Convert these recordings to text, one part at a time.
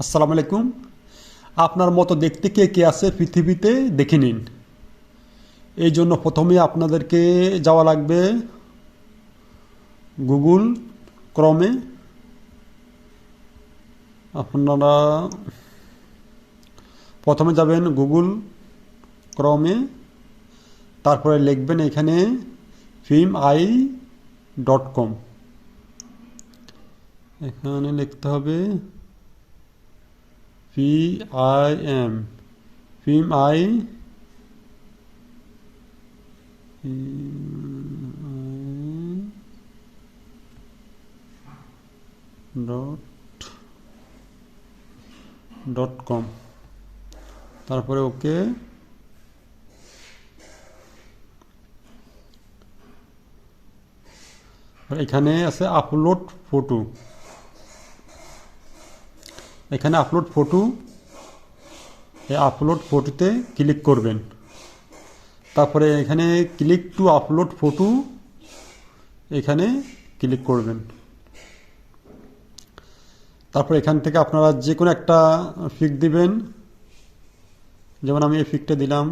আসসালামু আলাইকুম। আপনার মতো দেখতে কে কে আছে পৃথিবীতে, দেখে নিন। এই জন্য প্রথমে আপনাদেরকে যাওয়া লাগবে গুগল, ক্রমে। আপনারা প্রথমে যাবেন গুগল, ক্রমে। তারপরে লিখবেন এখানে ফিম আই ডট কম এখানে লিখতে হবে P I M film I dot dot com তারপরে ওকে এখানে আছে আপলোড ফটো এখানে আপলোড ফটো এই আপলোড ফটোতে ক্লিক করবেন। তারপরে এখানে ক্লিক টু আপলোড ফটো এখানে ক্লিক করবেন। তারপর এখান থেকে আপনারা যে কোনো একটা ফিক দিবেন। যেমন আমি এই ফিকটা দিলাম।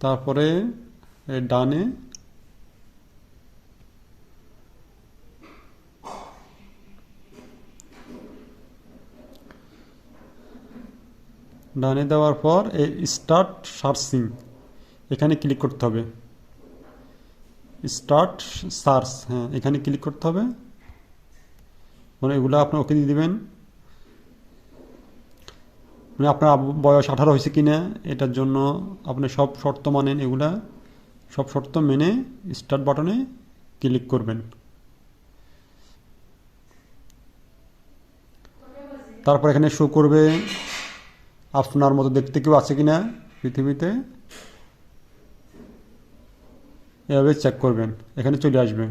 তারপরে ডানে ডানে দেওয়ার পর এই স্টার্ট সার্চিং এখানে ক্লিক করতে হবে। স্টার্ট সার্চ হ্যাঁ এখানে ক্লিক করতে হবে। মানে এগুলো আপনি ওকে দিয়ে দেবেন। মানে আপনার বয়স আঠারো হয়েছে কি না এটার জন্য আপনি সব শর্ত মানেন এগুলা। সব শর্ত মেনে স্টার্ট বাটনে ক্লিক করবেন। তারপর এখানে শো করবে। আপনার মতো দেখতে কেউ আছে কিনা পৃথিবীতে? এভাবে চেক করবেন। এখানে চলে আসবে।